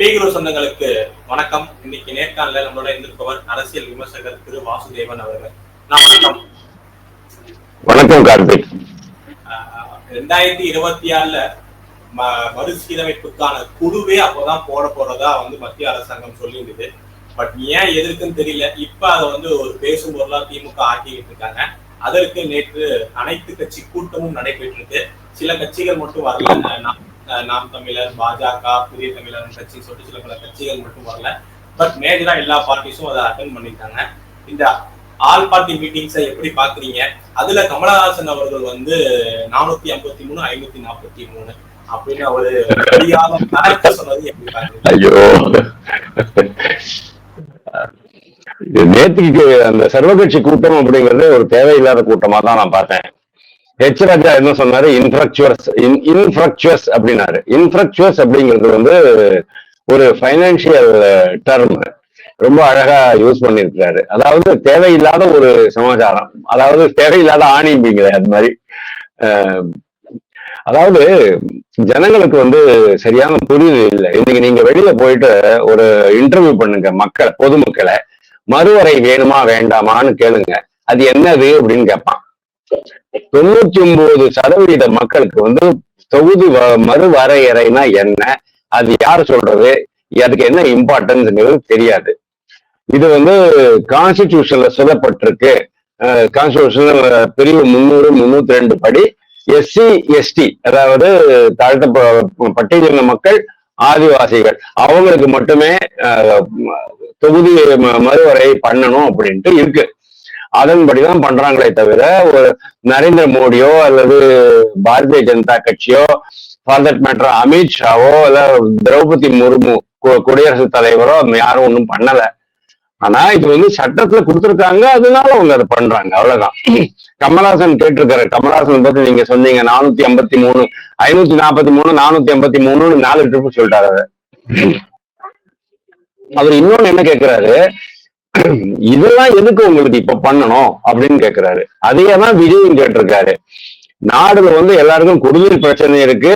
பேகுரு சொந்தங்களுக்கு வணக்கம். இன்னைக்கு நேர்காணல நம்மளோட இருந்திருப்பவர் அரசியல் விமர்சகர் திரு வாசுதேவன் அவர்கள். நான் வணக்கம். வணக்கம் கார்த்திக். ரெண்டாயிரத்தி இருபத்தி ஆறுல மறுசீரமைப்புக்கான குழுவே அப்போதான் போட போறதா வந்து மத்திய அரசாங்கம் சொல்லியிருந்தது. பட் ஏன் எதற்குன்னு தெரியல. இப்ப அதை வந்து ஒரு பேசும் பொருளா திமுக ஆக்கிக்கிட்டு இருக்காங்க. அதற்கு நேற்று அனைத்து கட்சி கூட்டமும் நடைபெற்றிருக்கு. சில கட்சிகள் மட்டும் வரல. நாம் தமிழர் பாஜக புதிய தமிழர் கட்சி சொல்லிட்டு சில பல கட்சிகள் மட்டும் வரல. பட் மேஜரா எல்லா பார்ட்டிஸும் அதை அட்டன் பண்ணிட்டாங்க. இந்த ஆல் பார்ட்டி மீட்டிங்ஸை எப்படி பாக்குறீங்க? அதுல கமலஹாசன் அவர்கள் வந்து நானூத்தி ஐம்பத்தி மூணு ஐநூத்தி நாற்பத்தி மூணு அப்படின்னு அவரு சொன்னது எப்படி பாக்குறீங்க? ஐயோ. இது அந்த சர்வகட்சி கூட்டம் அப்படிங்கிறது ஒரு தேவையில்லாத கூட்டமா தான் நான் பார்த்தேன். ஹெச் ராஜா என்ன சொன்னாரு? இன்ஃப்ரக்சுவஸ் இன்ஃப்ரக்சுவஸ் அப்படின்னாரு. இன்ஃப்ரக்சுவஸ் அப்படிங்கிறது வந்து ஒரு ஃபைனான்சியல் டர்ம் uh, ரொம்ப அழகா யூஸ் பண்ணிருக்கிறாரு. அதாவது தேவையில்லாத ஒரு சமாச்சாரம். அதாவது தேவையில்லாத ஆணிம்பிங்கிற அது மாதிரி. அதாவது ஜனங்களுக்கு வந்து சரியான புரிதல் இல்லை. இன்னைக்கு நீங்க வெளியில போயிட்டு ஒரு இன்டர்வியூ பண்ணுங்க மக்களை பொதுமக்களை. மறுவரை வேணுமா வேண்டாமான்னு கேளுங்க. அது என்னது அப்படின்னு கேட்பான். தொண்ணூத்தி ஒன்பது சதவீத மக்களுக்கு வந்து தொகுதி மறுவரையறைனா என்ன? அது யார் சொல்றது? அதுக்கு என்ன இம்பார்ட்டன்ஸ்ங்கிறது தெரியாது. இது வந்து கான்ஸ்டிடியூஷன்ல சொல்லப்பட்டிருக்கு. கான்ஸ்டியூஷன் பிரிவு முன்னூறு முன்னூத்தி ரெண்டு படி எஸ்சி எஸ்டி அதாவது தாழ்த்த பட்டியலின மக்கள் ஆதிவாசிகள். அவங்களுக்கு மட்டுமே தொகுதி மறுவரை பண்ணணும் அப்படின்ட்டு இருக்கு. அதன்படிதான் பண்றாங்களே தவிர ஒரு நரேந்திர மோடியோ அல்லது பாரதிய ஜனதா கட்சியோ ஃபார் தட் மேட்டர் அமித்ஷாவோ இல்ல திரௌபதி முர்மு கு- குடியரசுத் தலைவரோ யாரும் ஒன்றும் பண்ணல. ஆனா இது வந்து சட்டத்துல கொடுத்துருக்காங்க அதனால அவங்க அதை பண்றாங்க அவ்வளவுதான். கமலஹாசன் கேட்டிருக்காரு கமலஹாசன் பத்தி நீங்க சொன்னீங்க நானூத்தி ஐம்பத்தி மூணு ஐநூத்தி நாற்பத்தி மூணு நானூத்தி ஐம்பத்தி மூணுன்னு நாலு ட்ரிப்பு சொல்லிட்டாரு அவர் இன்னொன்னு என்ன கேக்குறாரு இதெல்லாம் எதுக்கு உங்களுக்கு இப்ப பண்ணணும் அப்படின்னு கேக்குறாரு. அதையே தான் விஜயும் கேட்டிருக்காரு. நாடுல வந்து எல்லாருக்கும் குடிநீர் பிரச்சனை இருக்கு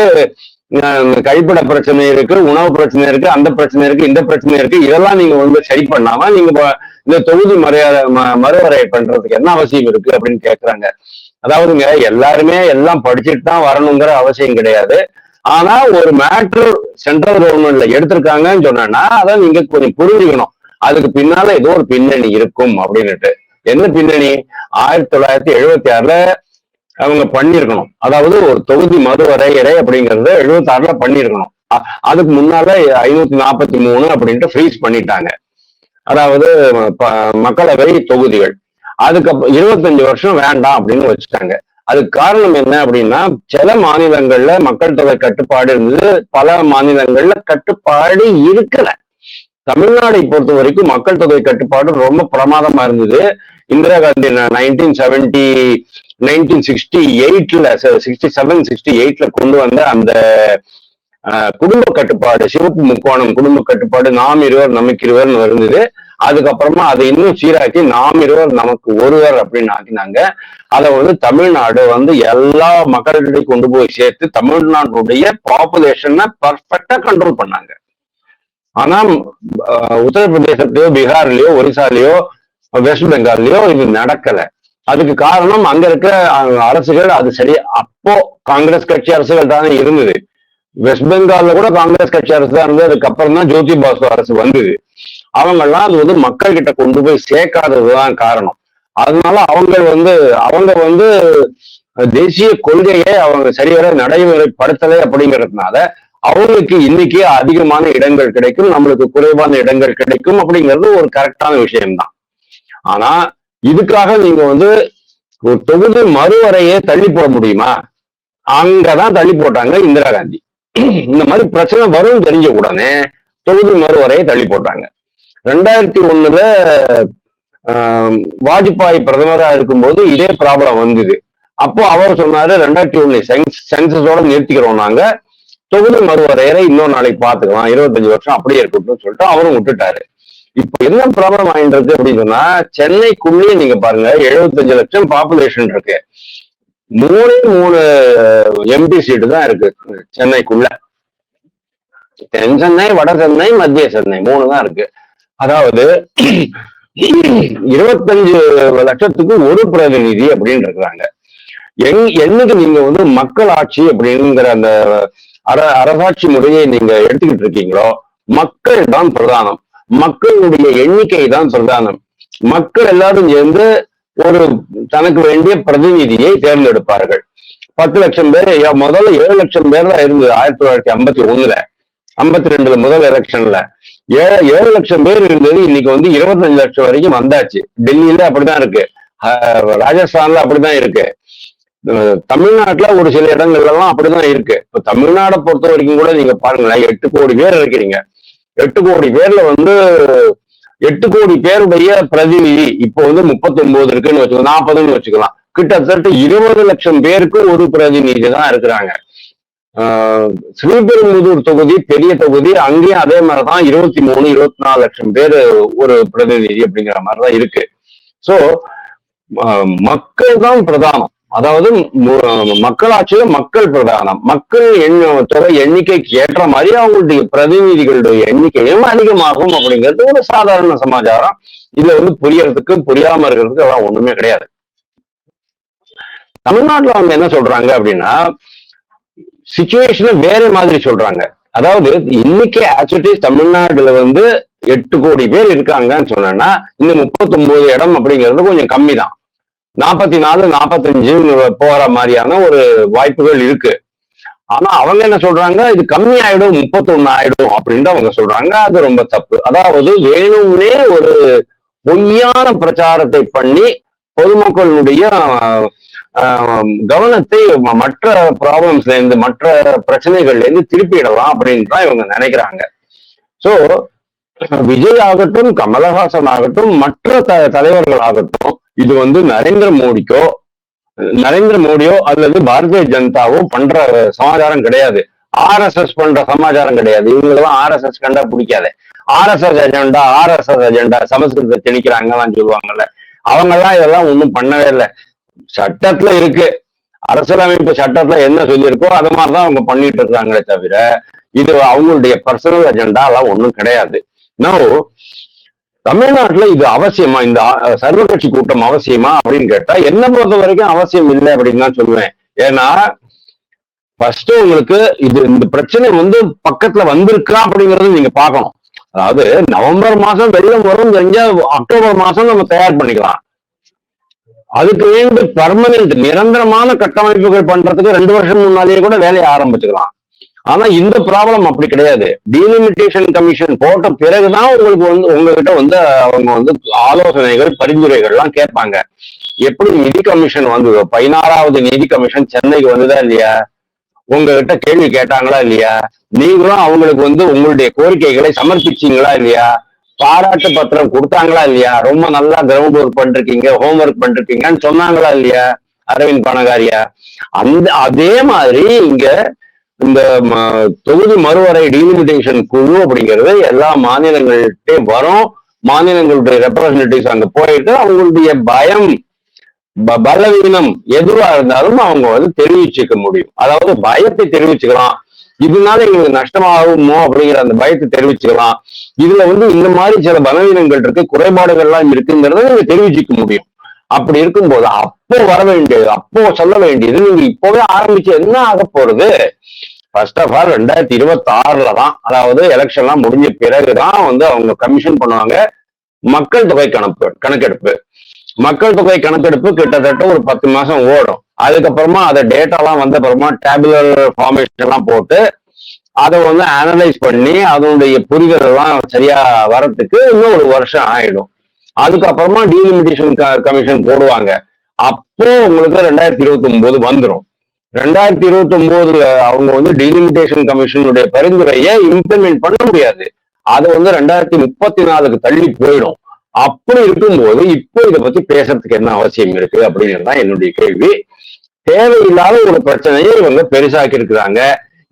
அஹ் கழிப்பிட பிரச்சனை இருக்கு உணவு பிரச்சனை இருக்கு அந்த பிரச்சனை இருக்கு இந்த பிரச்சனை இருக்கு இதெல்லாம் நீங்க வந்து சரி பண்ணாம நீங்க இந்த தொகுதி மரியாதை ம- மறுவரை பண்றதுக்கு என்ன அவசியம் இருக்கு அப்படின்னு கேக்குறாங்க. அதாவதுங்க எல்லாருமே எல்லாம் படிச்சுட்டு தான் வரணுங்கிற அவசியம் கிடையாது. ஆனா ஒரு மேட்ரு சென்ட்ரல் கவர்மெண்ட்ல எடுத்திருக்காங்கன்னு சொன்னா அதை நீங்க கொஞ்சம் புரிஞ்சுக்கணும். அதுக்கு பின்னால ஏதோ ஒரு பின்னணி இருக்கும் அப்படின்னுட்டு. என்ன பின்னணி? ஆயிரத்தி தொள்ளாயிரத்தி எழுபத்தி ஆறுல அவங்க பண்ணியிருக்கணும். அதாவது ஒரு தொகுதி மறுவரையறை அப்படிங்கறத எழுபத்தி ஆறுல பண்ணியிருக்கணும். அ- அதுக்கு முன்னால ஐநூத்தி நாற்பத்தி மூணு அப்படின்ட்டு ஃப்ரீஸ் பண்ணிட்டாங்க. அதாவது ப- மக்களவை தொகுதிகள். அதுக்கப்புறம் இருபத்தஞ்சு வருஷம் வேண்டாம் அப்படின்னு வச்சுட்டாங்க. அதுக்கு காரணம் என்ன அப்படின்னா சில மாநிலங்கள்ல மக்கள் தொகை கட்டுப்பாடு இருந்தது பல மாநிலங்கள்ல கட்டுப்பாடு இருக்கல. தமிழ்நாடை பொறுத்த வரைக்கும் மக்கள் தொகை கட்டுப்பாடு ரொம்ப பிரமாதமா இருந்தது. Indira Gandhi nineteen seventy nineteen sixty எயிட்ல சிக்ஸ்டி செவன் சிக்ஸ்டி எயிட்ல கொண்டு வந்த அந்த குடும்ப கட்டுப்பாடு சிவப்பு முக்கோணம் குடும்ப கட்டுப்பாடு நாம் இருவர் நமக்கு இருவர்னு இருந்தது. அதுக்கப்புறமா அதை இன்னும் சீராக்கி நாம் இருவர் நமக்கு ஒருவர் அப்படின்னு ஆக்கினாங்க. அதை வந்து தமிழ்நாடு வந்து எல்லா மக்கள்கிட்டையும் கொண்டு போய் சேர்த்து தமிழ்நாட்டுடைய பாப்புலேஷனை பர்ஃபெக்டா கண்ட்ரோல் பண்ணாங்க. ஆனா உத்தரப்பிரதேசத்திலயோ பீகார்லயோ ஒரிசாலயோ வெஸ்ட் பெங்கால்லயோ இது நடக்கல. அதுக்கு காரணம் அங்க இருக்க அரசுகள் அது சரி. அப்போ காங்கிரஸ் கட்சி அரசுகள் தானே இருந்தது. வெஸ்ட் பெங்கால்ல கூட காங்கிரஸ் கட்சி அரசு தான் இருந்தது. அதுக்கப்புறம் தான் ஜோதி பாசு அரசு வந்தது. அவங்கெல்லாம் அது வந்து மக்கள் கிட்ட கொண்டு போய் சேர்க்காததுதான் காரணம். அதனால அவங்க வந்து அவங்க வந்து தேசிய கொள்கையை அவங்க சரிவர நடைமுறைப்படுத்தலை அப்படிங்கிறதுனால அவங்களுக்கு இன்னைக்கு அதிகமான இடங்கள் கிடைக்கும் நம்மளுக்கு குறைவான இடங்கள் கிடைக்கும் அப்படிங்கிறது ஒரு கரெக்டான விஷயம்தான். ஆனா இதுக்காக நீங்க வந்து ஒரு தொகுதி மறுவரையை தள்ளி போட முடியுமா? அங்கதான் தள்ளி போட்டாங்க இந்திரா காந்தி. இந்த மாதிரி பிரச்சனை வரும் தெரிஞ்ச உடனே தொகுதி மறுவரையை தள்ளி போட்டாங்க. ரெண்டாயிரத்தி ஒண்ணுல வாஜ்பாய் பிரதமரா இருக்கும்போது இதே ப்ராப்ளம் வந்தது. அப்போ அவர் சொன்னாரு ரெண்டாயிரத்தி ஒண்ணு சென்சஸோட நிறுத்திக்கிறோம் நாங்க. தொகுதி மறுவரையறை இன்னொரு நாளைக்கு பாத்துக்கலாம் இருபத்தஞ்சு வருஷம் அப்படியே இருக்கட்டும் சொல்லிட்டு அவரும் விட்டுட்டாரு. இப்ப என்ன ப்ராப்ளம் ஆயிட்டு இருக்கு அப்படின்னு சொன்னா சென்னைக்குள்ளேயே நீங்க பாருங்க எழுபத்தஞ்சு லட்சம் பாப்புலேஷன் இருக்கு. மூணு மூணு எம்பி சீட்டு தான் இருக்கு சென்னைக்குள்ள. தென் சென்னை வட சென்னை மத்திய சென்னை மூணு தான் இருக்கு. அதாவது இருபத்தஞ்சு லட்சத்துக்கு ஒரு பிரதிநிதி அப்படின்னு இருக்கிறாங்க. எங் என்னைக்கு நீங்க வந்து மக்கள் ஆட்சி அப்படிங்கிற அந்த அர அரசாட்சி முறையை நீங்க எடுத்துக்கிட்டு இருக்கீங்களோ மக்கள் தான் பிரதானம். மக்களுடைய எண்ணிக்கை தான் பிரதானம். மக்கள் எல்லாரும் சேர்ந்து ஒரு தனக்கு வேண்டிய பிரதிநிதியை தேர்ந்தெடுப்பார்கள். பத்து லட்சம் பேர் முதல்ல ஏழு லட்சம் பேர் தான் இருந்தது ஆயிரத்தி தொள்ளாயிரத்தி ஐம்பத்தி ஒண்ணுல ஐம்பத்தி ரெண்டுல முதல் எலெக்ஷன்ல. ஏழு ஏழு லட்சம் பேர் இருந்தது இன்னைக்கு வந்து இருபத்தஞ்சு லட்சம் வரைக்கும் வந்தாச்சு. டெல்லியில அப்படிதான் இருக்கு. ராஜஸ்தான்ல அப்படிதான் இருக்கு. தமிழ்நாட்டுல ஒரு சில இடங்கள்ல எல்லாம் அப்படிதான் இருக்கு. இப்ப தமிழ்நாடை பொறுத்த வரைக்கும் கூட நீங்க பாருங்களேன் எட்டு கோடி பேர் இருக்கிறீங்க. எட்டு கோடி பேர்ல வந்து எட்டு கோடி பேருடைய பிரதிநிதி இப்போ வந்து முப்பத்தி ஒன்பது இருக்குன்னு வச்சுக்கலாம் நாற்பதுன்னு வச்சுக்கலாம். கிட்டத்தட்ட இருபது லட்சம் பேருக்கு ஒரு பிரதிநிதி தான் இருக்கிறாங்க. ஆஹ் ஸ்ரீபெரும்புதூர் தொகுதி பெரிய தொகுதி அங்கேயும் அதே மாதிரிதான் இருபத்தி மூணு இருபத்தி நாலு லட்சம் பேர் ஒரு பிரதிநிதி அப்படிங்கிற மாதிரிதான் இருக்கு. சோ மக்கள் தான் பிரதானம். அதாவது மக்களாட்சியில மக்கள் பிரதானம். மக்கள் எண்ண தொகை எண்ணிக்கைக்கு ஏற்ற மாதிரி அவங்களுடைய பிரதிநிதிகளுடைய எண்ணிக்கையும் அதிகமாகும் அப்படிங்கிறது ஒரு சாதாரண சமாச்சாரம். இதுல வந்து புரியறதுக்கு புரியாம இருக்கிறதுக்கு அதெல்லாம் ஒண்ணுமே கிடையாது. தமிழ்நாட்டுல அவங்க என்ன சொல்றாங்க அப்படின்னா சுச்சுவேஷனை வேற மாதிரி சொல்றாங்க. அதாவது இன்னைக்கு ஆக்சுவலி தமிழ்நாட்டுல வந்து எட்டு கோடி பேர் இருக்காங்கன்னு சொன்னா இந்த முப்பத்தி ஒன்பது இடம் அப்படிங்கிறது கொஞ்சம் கம்மி தான் நாற்பத்தி நாலு நாற்பத்தஞ்சு போற மாதிரியான ஒரு வாய்ப்புகள் இருக்கு. ஆனா அவங்க என்ன சொல்றாங்க? இது கம்மி ஆயிடும் முப்பத்தொன்னு ஆயிடும் அப்படின்னு அவங்க சொல்றாங்க. அது ரொம்ப தப்பு. அதாவது வேணும்னே ஒரு பொய்யான பிரச்சாரத்தை பண்ணி பொதுமக்களுடைய கவனத்தை மற்ற ப்ராப்ளம்ஸ்ல இருந்து மற்ற பிரச்சனைகள்ல இருந்து திருப்பிடலாம் அப்படின்னு தான் இவங்க நினைக்கிறாங்க. சோ விஜய் ஆகட்டும் கமலஹாசன் ஆகட்டும் மற்ற த தலைவர்கள் ஆகட்டும் இது வந்து நரேந்திர மோடிக்கோ நரேந்திர மோடியோ அல்லது பாரதிய ஜனதாவோ பண்ற சமாச்சாரம் கிடையாது. ஆர்எஸ்எஸ் பண்ற சமாச்சாரம் கிடையாது. இவங்களுக்கெல்லாம் ஆர்எஸ்எஸ் கண்டா பிடிக்காது. ஆர்எஸ்எஸ் அஜெண்டா ஆர்எஸ்எஸ் அஜெண்டா சமஸ்கிருதத்தை திணிக்கிறாங்கலாம் சொல்லுவாங்கல்ல. அவங்க எல்லாம் இதெல்லாம் ஒண்ணும் பண்ணவே இல்லை. சட்டத்துல இருக்கு. அரசியலமைப்பு சட்டத்துல என்ன சொல்லியிருக்கோ அது மாதிரிதான் அவங்க பண்ணிட்டு இருக்காங்களே தவிர இது அவங்களுடைய பர்சனல் அஜெண்டா எல்லாம் ஒண்ணும் கிடையாது. நோ தமிழ்நாட்டுல இது அவசியமா? இந்த சர்வகட்சி கூட்டம் அவசியமா அப்படின்னு கேட்டா என்ன பொறுத்த வரைக்கும் அவசியம் இல்லை அப்படின்னு தான் சொல்லுவேன். ஏன்னா ஃபர்ஸ்ட் உங்களுக்கு இது இந்த பிரச்சனை வந்து பக்கத்துல வந்திருக்கா அப்படிங்கறது நீங்க பாக்கணும் அதாவது நவம்பர் மாசம் வெள்ளம் வரும் தெரிஞ்சா அக்டோபர் மாசம் நம்ம தயார் பண்ணிக்கலாம். அதுக்கு வேண்டி பர்மனன்ட் நிரந்தரமான கட்டமைப்புகள் பண்றதுக்கு ரெண்டு வருஷம் முன்னாலேயே கூட வேலையை ஆரம்பிச்சுக்கலாம். ஆனா இந்த ப்ராப்ளம் அப்படி கிடையாது. டீலிமிட்டேஷன் கமிஷன் போட்ட பிறகுதான் உங்களுக்கு வந்து உங்ககிட்ட வந்து அவங்க வந்து ஆலோசனைகள் பரிந்துரைகள்லாம் கேட்பாங்க. எப்படி நிதி கமிஷன் வந்ததோ பதினாறாவது நிதி கமிஷன் சென்னைக்கு வந்ததா இல்லையா? உங்ககிட்ட கேள்வி கேட்டாங்களா இல்லையா? நீங்களும் அவங்களுக்கு வந்து உங்களுடைய கோரிக்கைகளை சமர்ப்பிச்சீங்களா இல்லையா? பாராட்டு பத்திரம் கொடுத்தாங்களா இல்லையா? ரொம்ப நல்லா கிரவுண்ட் ஒர்க் பண்ணிருக்கீங்க ஹோம் ஒர்க் பண்ணிருக்கீங்கன்னு சொன்னாங்களா இல்லையா? அரவிந்த் பணகாரியா அந்த அதே மாதிரி இங்க இந்த ம- தொகுதி மறுவரை டீலிமிட்டேஷன் குழு அப்படிங்கிறது எல்லா மாநிலங்கள்கிட்டே வரும். மாநிலங்களுடைய ரெப்ரசன்டேட்டிவ்ஸ் அங்க போயிட்டு அவங்களுடைய பயம் ப- பலவீனம் எதுவா இருந்தாலும் அவங்க வந்து தெரிவிச்சுக்க முடியும். அதாவது பயத்தை தெரிவிச்சுக்கலாம். இதனால எங்களுக்கு நஷ்டமாகுமோ அப்படிங்கிற அந்த பயத்தை தெரிவிச்சுக்கலாம். இதுல வந்து இந்த மாதிரி சில பலவீனங்கள் இருக்கு குறைபாடுகள்லாம் இருக்குங்கிறத நீங்க தெரிவிச்சுக்க முடியும். அப்படி இருக்கும்போது அப்போ வர வேண்டியது அப்போ சொல்ல வேண்டியது நீங்க இப்பவே ஆரம்பிச்சு என்ன ஆக போறது? ஃபர்ஸ்ட் ஆஃப் ஆல் ரெண்டாயிரத்தி இருபத்தி ஆறுல தான் அதாவது எலெக்ஷன்லாம் முடிஞ்ச பிறகுதான் வந்து அவங்க கமிஷன் பண்ணுவாங்க. மக்கள் தொகை கணக்கு கணக்கெடுப்பு. மக்கள் தொகை கணக்கெடுப்பு கிட்டத்தட்ட ஒரு பத்து மாசம் ஓடும். அதுக்கப்புறமா அதை டேட்டாலாம் வந்த அப்புறமா டேபுலர் ஃபார்மேஷன் எல்லாம் போட்டு அதை வந்து அனலைஸ் பண்ணி அதனுடைய புரிதல் எல்லாம் சரியா வரத்துக்கு இன்னும் ஒரு வருஷம் ஆயிடும். அதுக்கப்புறமா டீலிமிட்டேஷன் கமிஷன் போடுவாங்க. அப்போ உங்களுக்கு ரெண்டாயிரத்தி இருபத்தி ஒன்பது வந்துடும் ரெண்டாயிரத்தி இருபத்தி ஒன்பதுல அவங்க வந்து டீலிமிட்டேஷன் கமிஷனுடைய பரிந்துரையை இம்ப்ளிமெண்ட் பண்ண முடியாது. அது வந்து ரெண்டாயிரத்தி முப்பத்தி நாலுக்கு தள்ளி போயிடும். அப்படி இருக்கும்போது இப்போ இதை பத்தி பேசுறதுக்கு என்ன அவசியம் இருக்கு அப்படிங்கிறது தான் என்னுடைய கேள்வி. தேவையில்லாத ஒரு பிரச்சனையை இவங்க பெருசாக்கி இருக்கிறாங்க.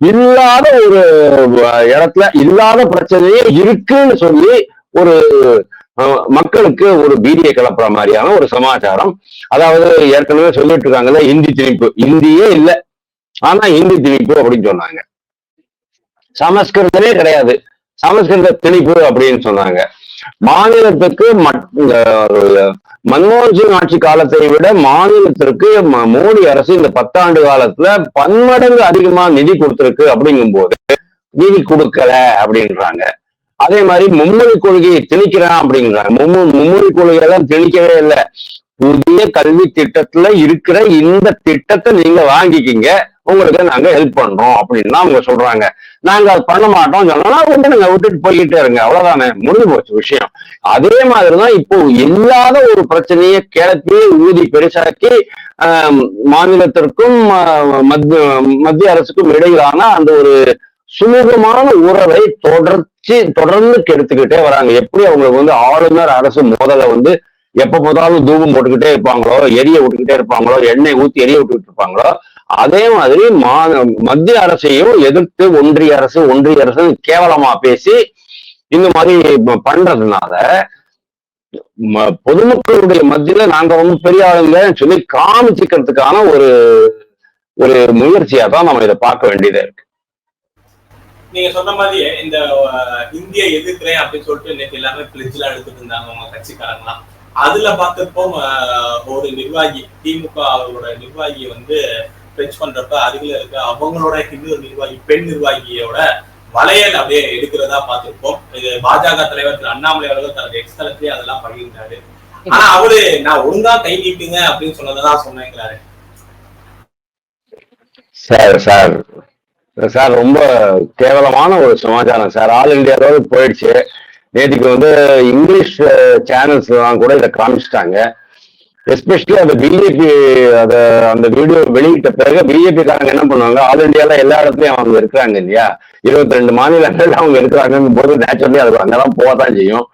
இல்லாத ஒரு இடத்துல இல்லாத பிரச்சனையே இருக்குன்னு சொல்லி ஒரு மக்களுக்கு ஒரு பீதியை கிளப்புற மாதிரியான ஒரு சமாச்சாரம். அதாவது ஏற்கனவே சொல்லிட்டு இருக்காங்கல்ல ஹிந்தி திணிப்பு. இந்தியே இல்லை. ஆனா ஹிந்தி திணிப்பு அப்படின்னு சொன்னாங்க. சமஸ்கிருதமே கிடையாது. சமஸ்கிருத திணிப்பு அப்படின்னு சொன்னாங்க. மாநிலத்துக்கு மட்- இந்த மன்மோகன் சிங் ஆட்சி காலத்தை விட மாநிலத்திற்கு ம- மோடி அரசு இந்த பத்தாண்டு காலத்துல பன்மடங்கு அதிகமா நிதி கொடுத்திருக்கு அப்படிங்கும்போது நிதி கொடுக்கல அப்படின்றாங்க. அதே மாதிரி மும்மொழி கொள்கையை திணிக்கிறான் அப்படிங்கிறாங்க மும்மொ மும்மொழி கொள்கையெல்லாம் திணிக்கவே இல்லை. புதிய கல்வி திட்டத்துல இருக்கிற இந்த திட்டத்தை நீங்க வாங்கிக்கிங்க. உங்களுக்கு நாங்க ஹெல்ப் பண்றோம் அப்படின்னு அவங்க சொல்றாங்க. நாங்க அது பண்ண மாட்டோம் சொன்னா வந்து நீங்க விட்டுட்டு போய்கிட்டே இருங்க. அவ்வளவுதானே? முடிஞ்சு போச்சு விஷயம். அதே மாதிரிதான் இப்போ இல்லாத ஒரு பிரச்சனையை கிளப்பி ஊதி பெருசாக்கி மாநிலத்திற்கும் மத்திய மத்திய அரசுக்கும் இடையிலான அந்த ஒரு சுமூகமான உறவை தொடர்ச்சி தொடர்ந்து கெடுத்துக்கிட்டே வராங்க. எப்படி அவங்களுக்கு வந்து ஆளுநர் அரசு மோதலை வந்து எப்ப போதாலும் தூபம் போட்டுக்கிட்டே இருப்பாங்களோ எரிய விட்டுக்கிட்டே இருப்பாங்களோ எண்ணெய் ஊத்தி எரிய விட்டுக்கிட்டு இருப்பாங்களோ அதே மாதிரி மா மத்திய அரசையும் எதிர்த்து ஒன்றிய அரசு ஒன்றிய அரசு கேவலமா பேசி இந்த மாதிரி பண்றதுனால ம- பொதுமக்களுடைய மத்தியில நாங்க ரொம்ப பெரிய ஆளுங்கன்னு சொல்லி காமிச்சுக்கிறதுக்கான ஒரு ஒரு முயற்சியா தான் நம்ம இதை பார்க்க வேண்டியதா இருக்கு. நீங்க சொன்ன மாதிரியே இந்த இந்திய எதிர்க்கிறேன் அப்படின்னு சொல்லிட்டு நேற்று எல்லாமே பிளிட்ஜ்லாம் எடுத்துட்டு இருந்தாங்க அவங்க கட்சிக்காரங்களாம் அதுல பார்த்தப்போ ஒரு நிர்வாகி திமுக அவரோட நிர்வாகி வந்து பிரெஞ்ச் பண்றப்ப அருகில இருக்க அவங்களோட இன்னொரு நிர்வாகி பெண் நிர்வாகியோட வளையல் அப்படியே எடுக்கிறதா பார்த்திருப்போம். இது பாஜக தலைவர் திரு அண்ணாமலை அவர்கள் தனது எக்ஸ்தலத்திலேயே அதெல்லாம் பண்ணியிருந்தாரு ஆனா அவரு நான் ஒழுங்கா கை நீட்டுங்க அப்படின்னு சொன்னதான் சொன்னேங்கிறாரு. Sir sir. சார் ரொம்ப கேவலமான ஒரு சமாச்சாரம் சார். ஆல் இந்தியா போயிடுச்சு. நேற்றுக்கு வந்து இங்கிலீஷ் சேனல்ஸ்லாம் கூட இதை காமிச்சிட்டாங்க. எஸ்பெஷலி அந்த பிஜேபி அதை அந்த வீடியோ வெளியிட்ட பிறகு பிஜேபிக்காரங்க என்ன பண்ணுவாங்க? ஆல் இந்தியால எல்லா இடத்துலையும் அவங்க இருக்கிறாங்க இல்லையா? இருபத்தி ரெண்டு மாநிலங்கள் அவங்க இருக்கிறாங்கன்னு போது நேச்சுரலி அது அங்கெல்லாம் போக தான் செய்யும்.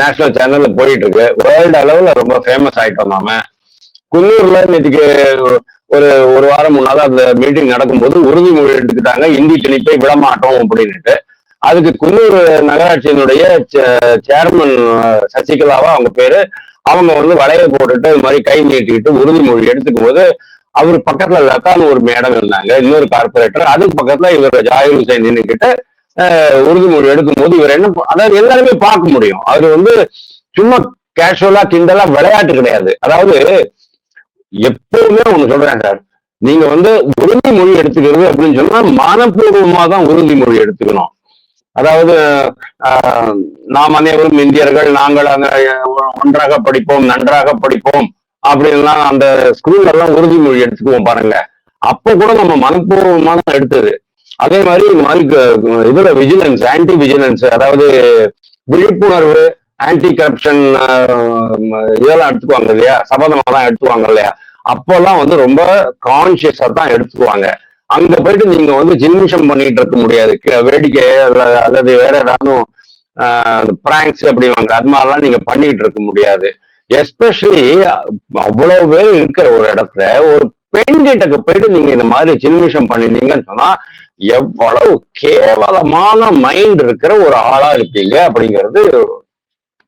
நேஷனல் சேனல்ல போயிட்டு இருக்கு. வேர்ல்டு அளவில் ரொம்ப ஃபேமஸ் ஆயிட்டோம் நாம. குன்னூர்ல நேற்றுக்கு ஒரு ஒரு வாரம் முன்னால அந்த மீட்டிங் நடக்கும்போது உறுதிமொழி எடுத்துக்கிட்டாங்க. இந்தி திணிப்பை விடமாட்டோம் அப்படின்னுட்டு. அதுக்கு குன்னூர் நகராட்சியினுடைய சேர்மன் சசிகலாவா அவங்க பேரு அவங்க வந்து வளைய போட்டுட்டு இது மாதிரி கை நீட்டிக்கிட்டு உறுதிமொழி எடுத்துக்கும் போது அவர் பக்கத்துல லதான்னு ஒரு மேடம் இருந்தாங்க இன்னொரு கார்பரேட்டர் அதுக்கு பக்கத்துல இவர் ஜாகிர் ஹுசைன் நின்றுக்கிட்டு உறுதிமொழி எடுக்கும் போது இவர் என்ன அதாவது எல்லாருமே பார்க்க முடியும். அவர் வந்து சும்மா கேஷுவலா கிண்டலா விளையாட்டு கிடையாது. அதாவது எப்பவுமே ஒண்ணு சொல்றேன் சார். நீங்க வந்து உறுதிமொழி எடுத்துக்கிறது அப்படின்னு சொன்னா மனப்பூர்வமா தான் உறுதிமொழி எடுத்துக்கணும். அதாவது ஆஹ், நாம் அனைவரும் இந்தியர்கள் நாங்கள் அந்த ஒன்றாக படிப்போம் நன்றாக படிப்போம் அப்படின்லாம் அந்த ஸ்கூல்ல எல்லாம் உறுதிமொழி எடுத்துக்குவோம் பாருங்க. அப்ப கூட நம்ம மனப்பூர்வமா தான் எடுத்தது. அதே மாதிரி இந்த மாதிரி இதுல விஜிலன்ஸ் ஆன்டி விஜிலன்ஸ் அதாவது விழிப்புணர்வு ஆன்டி கரப்ஷன் இதெல்லாம் எடுத்துக்குவாங்க இல்லையா? சபதமெல்லாம் எடுத்துக்குவாங்க இல்லையா? அப்போல்லாம் வந்து ரொம்ப கான்சியஸா தான் எடுத்துக்குவாங்க. அங்க போயிட்டு நீங்க வந்து ஜின்மிஷம் பண்ணிட்டு இருக்க முடியாது. வேடிக்கை அல்லது வேற ஏதாவது பிராங்க்ஸ் அப்படிவாங்க. அது மாதிரிலாம் நீங்க பண்ணிட்டு இருக்க முடியாது. எஸ்பெஷலி அவ்வளவு பேர் இருக்கிற ஒரு இடத்துல ஒரு பெண் கிட்ட போயிட்டு நீங்க இந்த மாதிரி ஜின்மிஷம் பண்ணினீங்கன்னு சொன்னா எவ்வளவு கேவலமான மைண்ட் இருக்கிற ஒரு ஆளா இருப்பீங்க அப்படிங்கிறது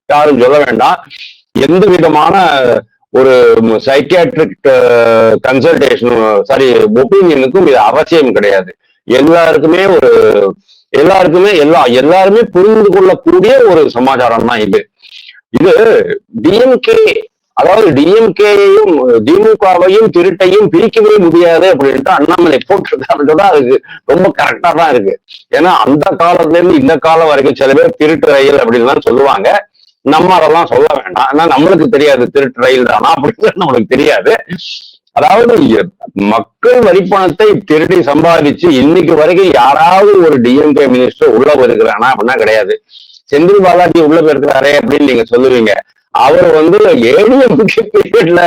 யாரும் சொல்ல வேண்டாம். எந்த விதமான ஒரு சைக்கியாட்ரிக் கன்சல்டேஷனும் சாரி ஒப்பீனியனுக்கும் இது அவசியம் கிடையாது. எல்லாருக்குமே ஒரு எல்லாருக்குமே எல்லா எல்லாருமே புரிந்து கொள்ளக்கூடிய ஒரு சமாச்சாரம் தான் இது இது டிஎம்கே அதாவது டிஎம்கேயையும் திமுகவையும் திருட்டையும் பிரிக்கவே முடியாது அப்படின்ட்டு அண்ணாமலை போட்டிருக்காருன்னு சொன்னா அதுக்கு ரொம்ப கரெக்டா தான் இருக்கு. ஏன்னா அந்த காலத்துல இருந்து இந்த காலம் வரைக்கும் சில பேர் திருட்டு ரயில் அப்படின்னு தான் சொல்லுவாங்க. நம்ம அதெல்லாம் சொல்ல வேண்டாம். ஆனா நம்மளுக்கு தெரியாது திருட்டு ரயில் தானா. அப்படின்னு நம்மளுக்கு தெரியாது. அதாவது மக்கள் வரிப்பணத்தை திருடி சம்பாதிச்சு இன்னைக்கு வரைக்கும் யாராவது ஒரு டிஎம்கே மினிஸ்டர் உள்ள வருகிறானா அப்படின்னா கிடையாது. செந்தில் பாலாஜி உள்ள போயிருக்கிறாரே அப்படின்னு நீங்க சொல்லுவீங்க. அவர் வந்து ஏடிஎம் பீரியட்ல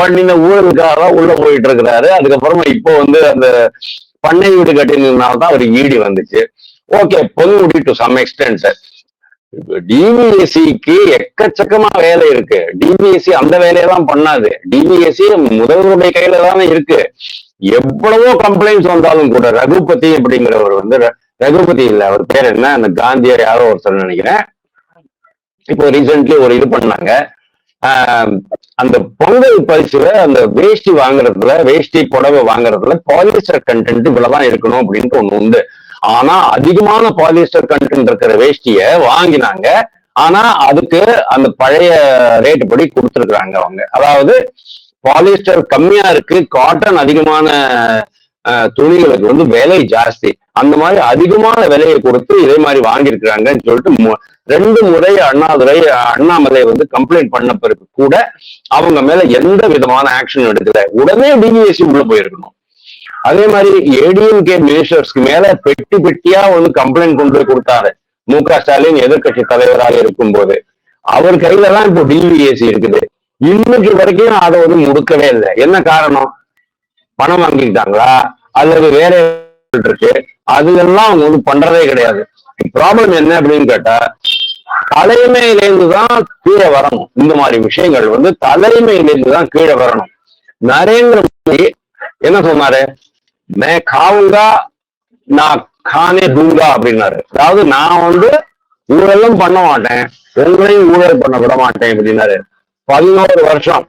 பண்ணின ஊழலுக்காக தான் உள்ள போயிட்டு இருக்கிறாரு. அதுக்கப்புறமா இப்போ வந்து அந்த பண்ணை வீடு கட்டினதுனால தான் அவர் ஈடி வந்துச்சு. Okay Ponmudi to some extent sir டிபிஎஸ்சிக்கு எக்கச்சக்கமா வேலை இருக்கு. டிபிஎஸ்சி அந்த வேலையெல்லாம் பண்ணாது. டிபிஎஸ்சி முதல்வருடைய கையில தானே இருக்கு. எவ்வளவோ கம்ப்ளைண்ட்ஸ் வந்தாலும் கூட ரகுபதி அப்படிங்கிறவர் வந்து ரகுபதி இல்ல அவர் பேர் என்ன? அந்த காந்தியார் யாரோ ஒருத்தர் நினைக்கிறேன். இப்போ ரீசென்ட்லி ஒரு இது பண்ணாங்க. ஆஹ் அந்த பொங்கல் பரிசுல அந்த வேஷ்டி வாங்குறதுல வேஷ்டி புடவை வாங்குறதுல பாலிஸ்டர் கண்டென்ட் இவ்வளவுதான் இருக்கணும் அப்படின்ட்டு ஒண்ணு உண்டு. ஆனா அதிகமான பாலிஸ்டர் கண்டென்ட் இருக்கிற வேஷ்டிய வாங்கினாங்க. ஆனா அதுக்கு அந்த பழைய ரேட் படி கொடுத்துருக்குறாங்க அவங்க. அதாவது பாலிஸ்டர் கம்மியா இருக்கு காட்டன் அதிகமான துணிகளுக்கு வந்து விலை ஜாஸ்தி. அந்த மாதிரி அதிகமான விலையை கொடுத்து இதே மாதிரி வாங்கியிருக்கிறாங்கன்னு சொல்லிட்டு மு- ரெண்டு முறை அண்ணாதுரை அண்ணாமலை வந்து கம்ப்ளைண்ட் பண்ண பிறகு கூட அவங்க மேல எந்த விதமான ஆக்ஷன் எடுக்கல. உடனே டிவிஎஸ்சி உள்ள போயிருக்கணும். அதே மாதிரி ஏடிஎம்கே மினிஸ்டர்ஸ்க்கு மேல பெட்டி பெட்டியா வந்து கம்ப்ளைண்ட் கொண்டு போய் கொடுத்தாரு. மு க ஸ்டாலின் எதிர்க்கட்சி தலைவராக இருக்கும்போது. அவர் கையில தான் இப்போ டிவிஏசி இருக்குது. இன்னைக்கு வரைக்கும் அதை வந்து முடுக்கவே இல்லை. என்ன காரணம்? பணம் வாங்கிக்கிட்டாங்களா? அல்லது வேற இருக்கு? அதுவெல்லாம் அவங்க வந்து பண்றதே கிடையாது. ப்ராப்ளம் என்ன அப்படின்னு கேட்டா தலைமையிலேருந்து தான் கீழே வரணும். இந்த மாதிரி விஷயங்கள் வந்து தலைமையிலேருந்து தான் கீழே வரணும். நரேந்திர மோடி என்ன சொன்னாரு? மே காவுங்கா நான் கானே தூங்கா அப்படின்னாரு. அதாவது நான் வந்து ஊழலும் பண்ண மாட்டேன் உங்களையும் ஊழல் பண்ண விட மாட்டேன் அப்படின்னாரு. பதினோரு வருஷம்.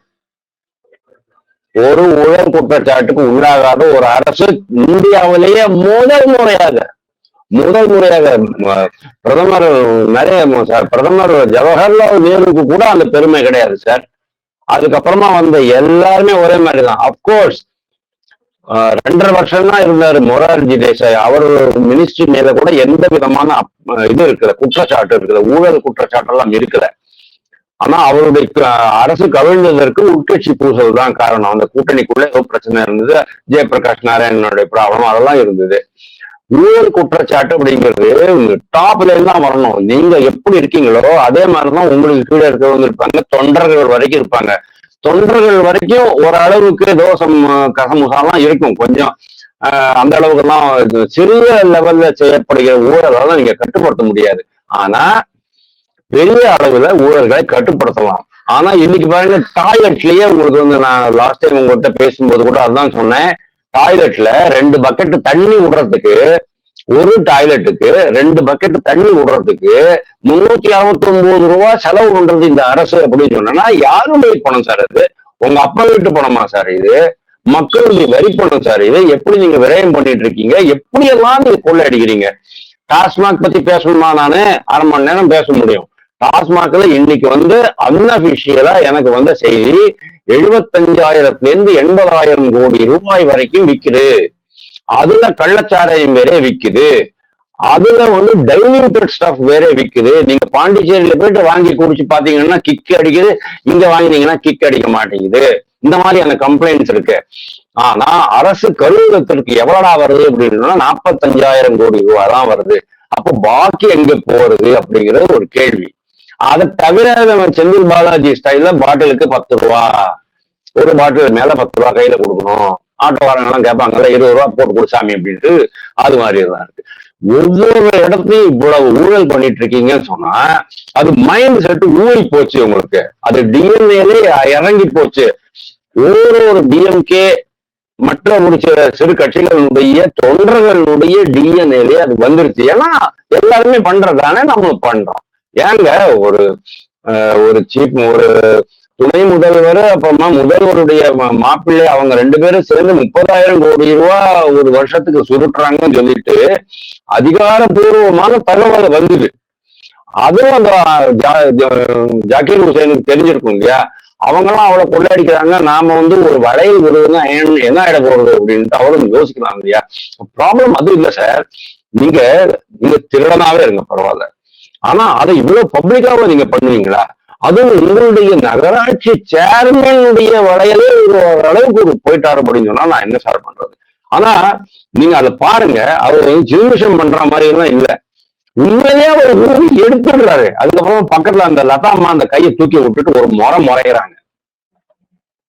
ஒரு ஊழல் குற்றச்சாட்டுக்கு உள்ளாகாத ஒரு அரசு இந்தியாவிலேயே முதல் முறையாக முதல் முறையாக பிரதமர் நிறைய சார் பிரதமர் ஜவஹர்லால் நேருவுக்கு கூட அந்த பெருமை கிடையாது சார். அதுக்கப்புறமா வந்த எல்லாருமே ஒரே மாதிரி தான் அப்கோர்ஸ் ரெண்டரை வருஷம் தான் இருந்தாரு மொரார்ஜி தேசாய். அவர் மினிஸ்ட்ரி மேல கூட எந்த விதமான இது இருக்குல்ல குற்றச்சாட்டு இருக்குல்ல ஊழல் குற்றச்சாட்டெல்லாம் இருக்குல்ல ஆனா அவருடைய அரசு கவிழ்ந்ததற்கு உட்கட்சி பூசல் தான் காரணம். அந்த கூட்டணிக்குள்ள ஏதோ பிரச்சனை இருந்தது. ஜெயபிரகாஷ் நாராயணனுடைய ப்ராப்ளம் அதெல்லாம் இருந்தது. ஊழல் குற்றச்சாட்டு அப்படிங்கிறது டாப்ல எல்லாம் வரணும். நீங்க எப்படி இருக்கீங்களோ அதே மாதிரிதான் உங்களுக்கு கீழே இருக்கிறவங்க இருப்பாங்க தொண்டர்கள் வரைக்கும் இருப்பாங்க. தொண்டர்கள் வரைக்கும் ஓரளவுக்கு தோசம் கசமுசாலாம் இருக்கும் கொஞ்சம். ஆஹ் அந்த அளவுக்கு எல்லாம் சிறிய லெவல்ல செய்யப்படுகிற ஊழலெல்லாம் நீங்க கட்டுப்படுத்த முடியாது. ஆனா பெரிய அளவுல ஊழல்களை கட்டுப்படுத்தலாம். ஆனா இன்னைக்கு பாருங்க டாய்லெட்லயே உங்களுக்கு வந்து நான் லாஸ்ட் டைம் உங்கள்கிட்ட பேசும்போது கூட அதான் சொன்னேன். டாய்லெட்ல ரெண்டு பக்கெட் தண்ணி விடுறதுக்கு ஒரு டாய்லெட்டுக்கு ரெண்டு பக்கெட் தண்ணி விடுறதுக்கு முன்னூத்தி அறுபத்தி ஒன்பது ரூபா செலவு பண்றது இந்த அரசு அப்படின்னு சொன்னா யாருடைய பணம் சார் இது உங்க அப்பா வீட்டு பணமா சார் இது? மக்களுடைய வரி பணம் சார் இது? எப்படி நீங்க விரயம் பண்ணிட்டு இருக்கீங்க? எப்படி எல்லாம் நீங்க கொள்ளை அடிக்கிறீங்க? டாஸ்மாக் பத்தி பேசணுமா நானு? அரை மணி நேரம் பேச முடியும். டாஸ்மாக்ல இன்னைக்கு வந்து அன்அபிஷியலா எனக்கு வந்த செய்தி எழுபத்தஞ்சாயிரத்துல இருந்து எண்பதாயிரம் கோடி ரூபாய் வரைக்கும் விக்குது. அதுல கள்ளச்சாராயம் வேற விக்குது. அதுல வந்து டைல்யூட்டட் ஸ்டஃப் வேற விக்குது. நீங்க பாண்டிச்சேரியில போயிட்டு வாங்கி குடிச்சு பாத்தீங்கன்னா கிக் அடிக்குது. இங்க வாங்கினீங்கன்னா கிக் அடிக்க மாட்டேங்குது. இந்த மாதிரியான கம்ப்ளைண்ட்ஸ் இருக்கு. ஆனா அரசு கருவூலத்திற்கு எவ்வளடா வருது அப்படின்னா நாற்பத்தஞ்சாயிரம் கோடி ரூபாய் தான் வருது. அப்போ பாக்கி எங்க போறது அப்படிங்கிறது ஒரு கேள்வி. அதை தவிர நம்ம செந்தில் பாலாஜி ஸ்டைல பாட்டிலுக்கு பத்து ரூபா ஒரு பாட்டில் மேல பத்து ரூபா கையில கொடுக்கணும். ஆட்டோக்காரங்க எல்லாம் கேட்பாங்கல்ல இருபது ரூபா போட்டு கொடுசாமி அப்படின்ட்டு அது மாதிரி தான் இருக்கு. ஒவ்வொரு இடத்தையும் இவ்வளவு ஊழல் பண்ணிட்டு இருக்கீங்கன்னு சொன்னா அது மைண்ட் செட் ஊறி போச்சு உங்களுக்கு. அது டிஎன்ஏலே இறங்கி போச்சு. ஒரு ஒரு டிஎம்கே மற்ற ஒரு சில சிறு கட்சிகளுடைய தொண்டர்களுடைய டிஎன்ஏலே அது வந்துருச்சு. ஏன்னா எல்லாருமே பண்றதானே நம்ம பண்றோம். ஏங்க ஒரு ஒரு சீப் ஒரு துணை முதல்வர் அப்புறமா முதல்வருடைய மாப்பிள்ளை அவங்க ரெண்டு பேரும் சேர்ந்து முப்பதாயிரம் கோடி ரூபா ஒரு வருஷத்துக்கு சுருட்டுறாங்கன்னு சொல்லிட்டு அதிகாரப்பூர்வமான தகவல் வந்தது. அதுவும் அந்த ஜா- ஜாக்கீர் ஹுசைனுக்கு தெரிஞ்சிருக்கும் இல்லையா? அவங்கெல்லாம் அவளை கொள்ளையடிக்கிறாங்க நாம வந்து ஒரு வளையல் விடுறதுன்னா என்ன ஆயிட போறது அப்படின்ட்டு அவரும் யோசிக்கலாம் இல்லையா? ப்ராப்ளம் அது இல்லை சார். நீங்க நீங்க திருடனாவே இருங்க பரவாயில்ல. ஆனா அதை இவ்வளவு பப்ளிக்காவும் நீங்க பண்ணுவீங்களா? அதுவும் உங்களுடைய நகராட்சி சேர்மனுடைய வளையலே ஒரு அளவுக்கு ஒரு போயிட்டாரு அப்படின்னு சொன்னா நான் என்ன சார் பண்றது? ஆனா நீங்க அதை பாருங்க அவர் வந்து பண்ற மாதிரி எல்லாம் இல்ல. உண்மையிலேயே அவர் ஊறி எடுத்துடுறாரு. அதுக்கப்புறம் பக்கத்துல அந்த லதா அம்மா அந்த கையை தூக்கி விட்டுட்டு ஒரு முறை முறையிறாங்க.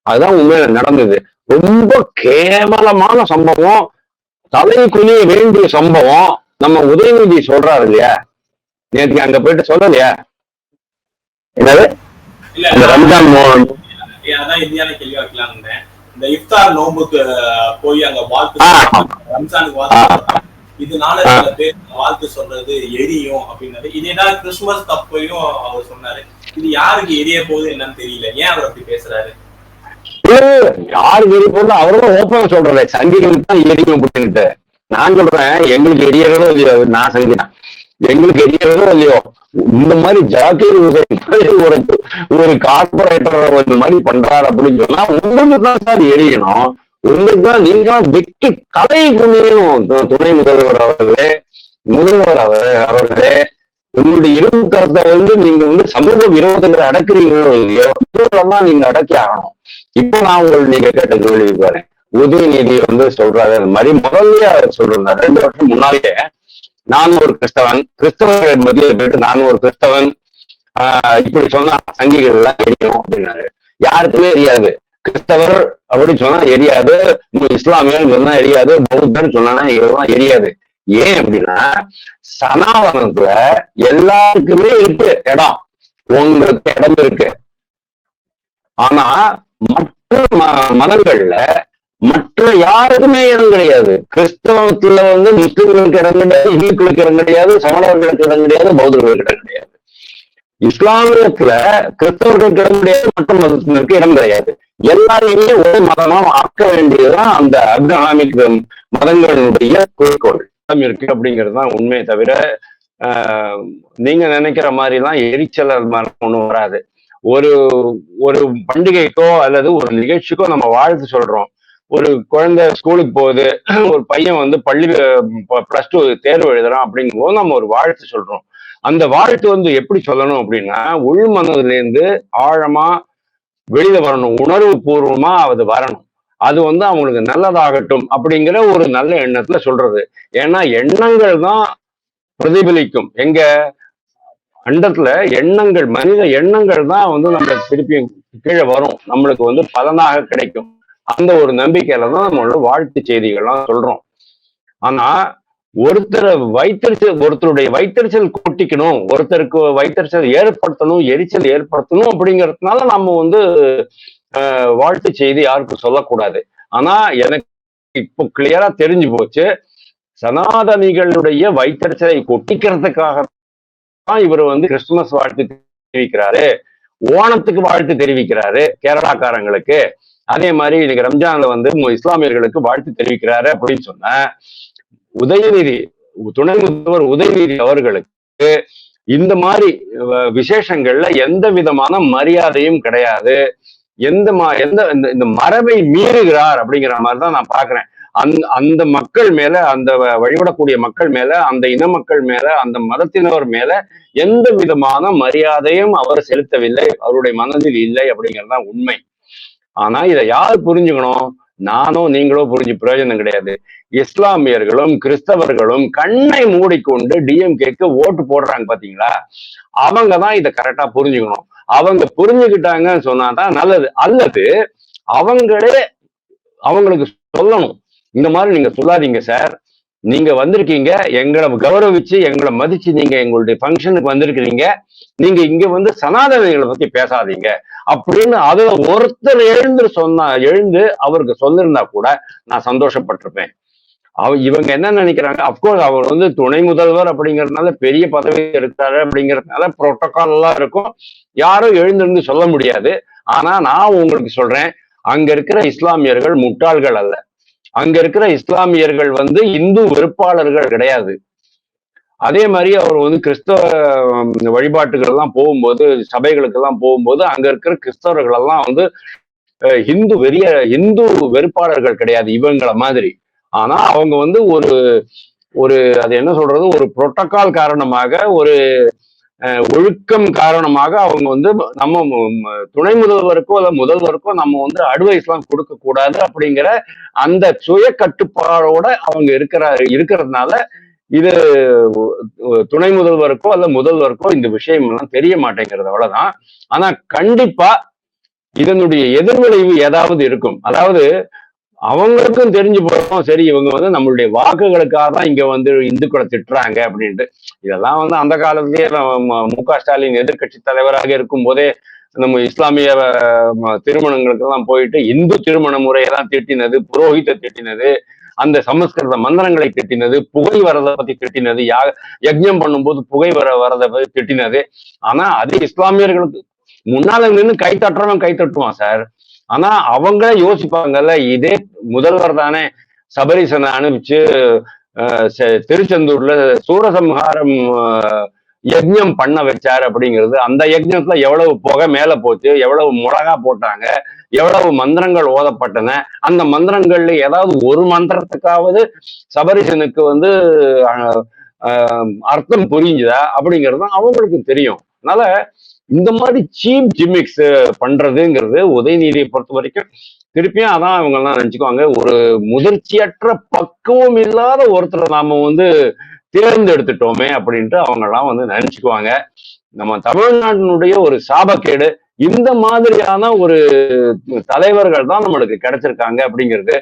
அதுதான் உண்மையில நடந்தது. ரொம்ப கேவலமான சம்பவம். தலை குனிய வேண்டிய சம்பவம். நம்ம உதயநிதி சொல்றாரு இல்லையா? நேற்று அங்க போயிட்டு சொல்லலையா? என்னது? இந்த ரம்ஜான் இந்தியான கேள்வி வைக்கலாம்னு இருந்தேன். இந்த இஃப்தார் நோம்புக்கு போய் அங்க வாழ்த்து. ரம்ஜானுக்கு வாழ்த்து. இதனால சில பேர் வாழ்த்து சொல்றது எரியும் அப்படின்னாரு. இதேதான் கிறிஸ்துமஸ் தப்பையும் அவர் சொன்னாரு. இது யாருக்கு எரிய போகுது என்னன்னு தெரியல. ஏன் அவர் அப்படி பேசுறாரு? யாரு வெறி போல அவரும் ஓப்பன் சொல்றாரு. சங்கிகளுக்கு தான் எரியும் அப்படின்ட்டு நான் சொல்றேன் எங்களுக்கு எரியறதோ இல்லையோ நான் செஞ்சேன் எங்களுக்கு எரியறதோ இல்லையோ. இந்த மாதிரி ஜாக்கீர் ஒரு ஒரு கார்பரேட்டர் இந்த மாதிரி பண்றாரு அப்படின்னு சொன்னா உங்களுக்கு தான் சார் எரியணும். உங்களுக்கு தான் நீங்க வெட்டி கலை குனியணும் துணை முதல்வர் அவர்களே முதல்வர் அவர் அவர்களே. உங்களுடைய இரும்பு கருத்தை வந்து நீங்க வந்து சமூக விரோதங்களை அடக்குறீங்களோ இல்லையோ இதெல்லாம் நீங்க அடக்கி ஆகணும். இப்போ நான் உங்களுக்கு நீங்க கேட்ட கேள்வி பாருங்க. உதயநிதி வந்து சொல்றாரு அது மாதிரி முதல்லயே அவர் சொல்றாரு. ரெண்டு வருஷம் முன்னாலேயே நான் ஒரு கிறிஸ்தவன் கிறிஸ்தவர்கள் மத்தியில போயிட்டு நான் ஒரு கிறிஸ்தவன். ஆஹ் இப்படி சொன்னா சங்கிகள் எல்லாம் எரியும் அப்படின்னாரு. யாருக்குமே எரியாது. கிறிஸ்தவர் அப்படின்னு சொன்னா எரியாது. இஸ்லாமியன்னு சொன்னா எரியாது. பௌத்தன்னு சொன்னா இதெல்லாம் எரியாது. ஏன் அப்படின்னா சனாதனத்துல எல்லாருக்குமே இருக்கு இடம். உங்களுக்கு இடம் இருக்கு. ஆனா மற்ற ம- மதங்கள்ல மற்ற யாருக்குமே இடம் கிடையாது. கிறிஸ்தவத்துல வந்து முஸ்லிம்களுக்கு இடம் கிடையாது இந்துக்களுக்கு இடம் கிடையாது சமணவர்களுக்கு இடம் கிடையாது பௌத்தர்களுக்கு இடம் கிடையாது. இஸ்லாமியத்துல கிறிஸ்தவர்களுக்கு இடம் கிடையாது மற்ற மதத்தினருக்கு இடம் கிடையாது. எல்லாரையுமே ஒரு மதமா ஆக்க வேண்டியதுதான் அந்த அப்ரஹாமிக் மதங்களுடைய குறிக்கோள். இடம் இருக்கு அப்படிங்கிறது தான் உண்மையை தவிர ஆஹ், நீங்க நினைக்கிற மாதிரிலாம் எரிச்சல் அது மாதிரி ஒண்ணும் வராது. ஒரு ஒரு பண்டிகைக்கோ அல்லது ஒரு நிகழ்ச்சிக்கோ நம்ம வாழ்த்து சொல்றோம். ஒரு குழந்தை ஸ்கூலுக்கு போகுது ஒரு பையன் வந்து பள்ளி பிளஸ் டூ தேர்வு எழுதுறான் அப்படிங்கும்போது நம்ம ஒரு வாழ்த்து சொல்றோம். அந்த வாழ்த்து வந்து எப்படி சொல்லணும் அப்படின்னா உள் மனதுலேருந்து ஆழமா வெளியில வரணும் உணர்வு பூர்வமா அது வரணும். அது வந்து அவங்களுக்கு நல்லதாகட்டும் அப்படிங்கிற ஒரு நல்ல எண்ணத்துல சொல்றது. ஏன்னா எண்ணங்கள் தான் பிரதிபலிக்கும். எங்க அண்டத்துல எண்ணங்கள் மனித எண்ணங்கள் தான் வந்து நம்ம திருப்பி கீழே வரும். நம்மளுக்கு வந்து பலனாக கிடைக்கும். அந்த ஒரு நம்பிக்கையில தான் நம்மளோட வாழ்த்து செய்திகள்லாம் சொல்றோம். ஆனா ஒருத்தரை வைத்தறிச்சல் ஒருத்தருடைய வைத்தறிச்சல் கூட்டிக்கணும் ஒருத்தருக்கு வைத்தறிச்சல் ஏற்படுத்தணும் எரிச்சல் ஏற்படுத்தணும் அப்படிங்கிறதுனால நம்ம வந்து வாழ்த்து செய்தி யாருக்கும் சொல்லக்கூடாது. ஆனா எனக்கு இப்போ கிளியரா தெரிஞ்சு போச்சு. சனாதனிகளுடைய வைத்தறிச்சலை கொட்டிக்கிறதுக்காக தான் இவர் வந்து கிறிஸ்துமஸ் வாழ்த்து தெரிவிக்கிறாரு. ஓணத்துக்கு வாழ்த்து தெரிவிக்கிறாரு கேரளாக்காரங்களுக்கு. அதே மாதிரி இன்னைக்கு ரம்ஜான்ல வந்து மு- இஸ்லாமியர்களுக்கு வாழ்த்து தெரிவிக்கிறாரு அப்படின்னு சொன்ன உதயநிதி துணை முதல்வர் உதயநிதி அவர்களுக்கு இந்த மாதிரி விசேஷங்கள்ல எந்த விதமான மரியாதையும் கிடையாது. எந்த மா எந்த இந்த- இந்த மரபை மீறுகிறார் அப்படிங்கிற மாதிரி தான் நான் பாக்குறேன். அந் அந்த மக்கள் மேல அந்த வ- வழிபடக்கூடிய மக்கள் மேல அந்த இன மக்கள் மேல அந்த மதத்தினர் மேல எந்த விதமான மரியாதையும் அவர் செலுத்தவில்லை அவருடைய மனதில் இல்லை அப்படிங்கிறது தான் உண்மை. ஆனா இதை யார் புரிஞ்சுக்கணும்? நானோ நீங்களோ புரிஞ்சு பிரயோஜனம் கிடையாது. இஸ்லாமியர்களும் கிறிஸ்தவர்களும் கண்ணை மூடிக்கொண்டு டிஎம்கேக்கு ஓட்டு போடுறாங்க பாத்தீங்களா? அவங்க தான் இதை கரெக்டா புரிஞ்சுக்கணும். அவங்க புரிஞ்சுக்கிட்டாங்கன்னு சொன்னாதான் நல்லது. அல்லது அவங்களே அவங்களுக்கு சொல்லணும். இந்த மாதிரி நீங்க சொல்லாதீங்க சார் நீங்க வந்திருக்கீங்க எங்களை கௌரவிச்சு எங்களை மதிச்சு நீங்க எங்களுடைய ஃபங்க்ஷனுக்கு வந்திருக்கிறீங்க நீங்க இங்க வந்து சனாதனிகளை பத்தி பேசாதீங்க. அப்படின்னு அதுல ஒருத்தர் எழுந்து சொன்னா எழுந்து அவருக்கு சொல்லிருந்தா கூட நான் சந்தோஷப்பட்டிருப்பேன். அவ இவங்க என்ன நினைக்கிறாங்க? அப்கோர்ஸ் அவர் வந்து துணை முதல்வர் அப்படிங்கறதுனால பெரிய பதவி இருக்காரு அப்படிங்கறதுனால புரோட்டோகால் எல்லாம் இருக்கும். யாரும் எழுந்திருந்து சொல்ல முடியாது. ஆனா நான் உங்களுக்கு சொல்றேன் அங்க இருக்கிற இஸ்லாமியர்கள் முட்டாள்கள் அல்ல. அங்க இருக்கிற இஸ்லாமியர்கள் வந்து இந்து வெறுப்பாளர்கள் கிடையாது. அதே மாதிரி அவர் வந்து கிறிஸ்தவ வழிபாட்டுகள் எல்லாம் போகும்போது சபைகளுக்கு எல்லாம் போகும்போது அங்க இருக்கிற கிறிஸ்தவர்கள் எல்லாம் வந்து இந்து வெறிய இந்து வெறுப்பாளர்கள் கிடையாது இவங்கள மாதிரி. ஆனா அவங்க வந்து ஒரு ஒரு அது என்ன சொல்றது ஒரு புரோட்டோகால் காரணமாக ஒரு ஒழுக்கம் காரணமாக அவங்க வந்து நம்ம துணை முதல்வருக்கோ அல்ல முதல்வருக்கோ நம்ம வந்து அட்வைஸ்லாம் கொடுக்க கூடாது அப்படிங்கிற அந்த சுய கட்டுப்பாடோட அவங்க இருக்கிற இருக்கிறதுனால இது துணை முதல்வருக்கோ அல்ல முதல்வருக்கோ இந்த விஷயம் எல்லாம் தெரிய மாட்டேங்கிறது அவ்வளவுதான். ஆனா கண்டிப்பா இதனுடைய எதிர்விளைவு ஏதாவது இருக்கும். அதாவது அவங்களுக்கும் தெரிஞ்சு போறோம். சரி இவங்க வந்து நம்மளுடைய வாக்குகளுக்காக தான் இங்க வந்து இந்துக்களை திட்டுறாங்க அப்படின்ட்டு. இதெல்லாம் வந்து அந்த காலத்திலேயே நம்ம மு க ஸ்டாலின் எதிர்க்கட்சி தலைவராக இருக்கும் போதே நம்ம இஸ்லாமிய திருமணங்களுக்கெல்லாம் போயிட்டு இந்து திருமண முறையெல்லாம் திட்டினது புரோஹித்தை திட்டினது அந்த சமஸ்கிருத மந்திரங்களை திட்டினது புகை வரதை பத்தி திட்டினது யா யஜ்ஞம் பண்ணும்போது புகை வர வரதை பத்தி திட்டினது. ஆனா அது இஸ்லாமியர்களுக்கு முன்னால நின்று கை தட்டுறவன் கை தட்டுவான் சார். ஆனா அவங்களே யோசிப்பாங்கல்ல இதே முதல்வர் தானே சபரிசனை அனுப்பிச்சு திருச்செந்தூர்ல சூரசம்ஹாரம் யஜ்யம் பண்ண வச்சார் அப்படிங்கிறது அந்த யஜ்யத்துல எவ்வளவு புகை மேல போச்சு எவ்வளவு மிளகா போட்டாங்க எவ்வளவு மந்திரங்கள் ஓதப்பட்டன அந்த மந்திரங்கள்ல ஏதாவது ஒரு மந்திரத்துக்காவது சபரிசனுக்கு வந்து அர்த்தம் புரிஞ்சுதா அப்படிங்கிறது தான் அவங்களுக்கு தெரியும். அதனால இந்த மாதிரி சீப் ஜிமிக்ஸ் பண்றதுங்கிறது உதயநிதியை பொறுத்த வரைக்கும் திருப்பியும் அதான் அவங்க எல்லாம் நினைச்சுக்குவாங்க. ஒரு முதிர்ச்சியற்ற பக்குவம் இல்லாத ஒருத்தரை நாம வந்து தேர்ந்தெடுத்துட்டோமே அப்படின்ட்டு அவங்க எல்லாம் வந்து நினைச்சுக்குவாங்க. நம்ம தமிழ்நாட்டினுடைய ஒரு சாபக்கேடு இந்த மாதிரியான ஒரு தலைவர்கள் தான் நம்மளுக்கு கிடைச்சிருக்காங்க அப்படிங்கிறது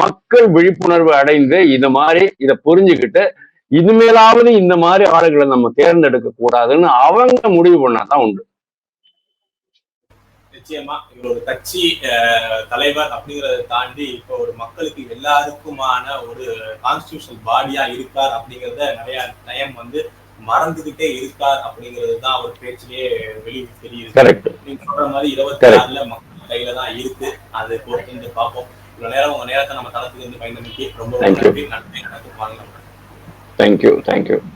மக்கள் விழிப்புணர்வு அடைந்து இந்த மாதிரி இதை புரிஞ்சுக்கிட்டு இனிமேலாவது இந்த மாதிரி ஆளுகளை நம்ம தேர்ந்தெடுக்க கூடாதுன்னு அவங்க முடிவு பண்ணாதான் உண்டு. நிச்சயமா இவர் ஒரு கட்சி தலைவர் அப்படிங்கறத தாண்டி இப்போ ஒரு மக்களுக்கு எல்லாருக்குமான ஒரு கான்ஸ்டியூஷனல் பாடியா இருக்கார் அப்படிங்கறத நிறைய நயம் வந்து மறந்துகிட்டே இருக்கார் அப்படிங்கிறது தான் அவர் பேச்சிலேயே வெளியே தெரியுது. நீங்க சொல்ற மாதிரி இருபத்தி. ஆறுல மக்கள் கையில தான் இருக்கு. அது பொறுத்து பார்ப்போம். இவ்வளவு நேரம் உங்க நேரத்தை நம்ம தளத்துக்கு வந்து பயன்படுத்தி ரொம்ப நன்றி. நடக்கும் வாங்க thank you thank you.